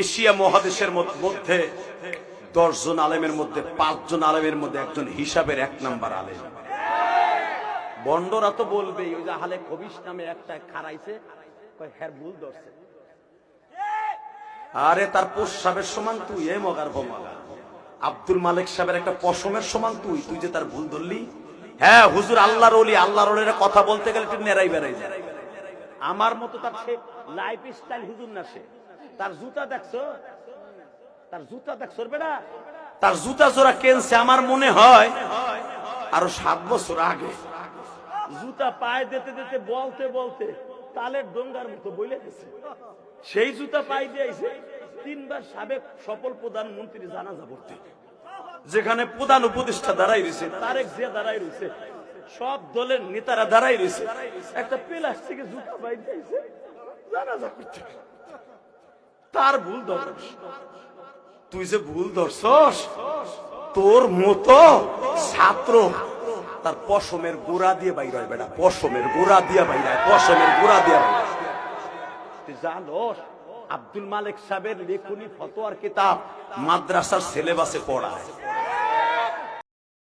Asia মহাদেশের মধ্যে দশজন আলেমের মধ্যে পাঁচজন আলেমের মধ্যে একজন হিসাবের এক নাম্বার আলেম। বন্ডরা তো বলবেই, ওই হালে কবিস নামে একটা খারাইছে ভুল ধরছে। আরে, তার পোষাবের সমান তুই, এ মগার আব্দুল মালিক সাহেবের একটা পশমের সমান তুই তুই যে তার ভুল ধরলি। হ্যাঁ হুজুর, আল্লাহর অলি আল্লাহর অলিরা কথা বলতে গেলে তুই নেড়াই বেড়াই যায়। আমার মতো তার সে লাইফ স্টাইল হুজুর না সে। তার জুতা দেখছ? তার জুতা দেখছ বেটা তার জুতা জোড়া কেনছে আমার মনে হয় আরও সাত বছর আগে। জুতা পায়ে দিতে দিতে বলতে বলতে তালের ডোঙ্গার মতো বলে গেছে। সেই জুতা পাই দিয়েছে তিনবার সাবেক সফল প্রধানমন্ত্রী জানাজা পড়তে। যেখানে প্রধান উপদেষ্টা দাঁড়াই রয়েছে তারেক জিয়া দাঁড়াই রয়েছে সব দলের নেতারা দাঁড়াই রয়েছে। একটা প্লাস্টিকের জুতা পাই দিয়েছে জানাজা করতে। তার ভুল ধরস তুই যে ভুল ধরছস, তোর মতো ছাত্র তার পশমের গোড়া দিয়ে বাইর হয় বেটা, পশমের গোড়া দিয়ে বাইর হয়, পশমের গোড়া দিয়ে বাইর। তুই আব্দুল মালিক সাহেবের লেখনী ফতোয়ার কিতাব মাদ্রাসার সিলেবাসে পড়ায়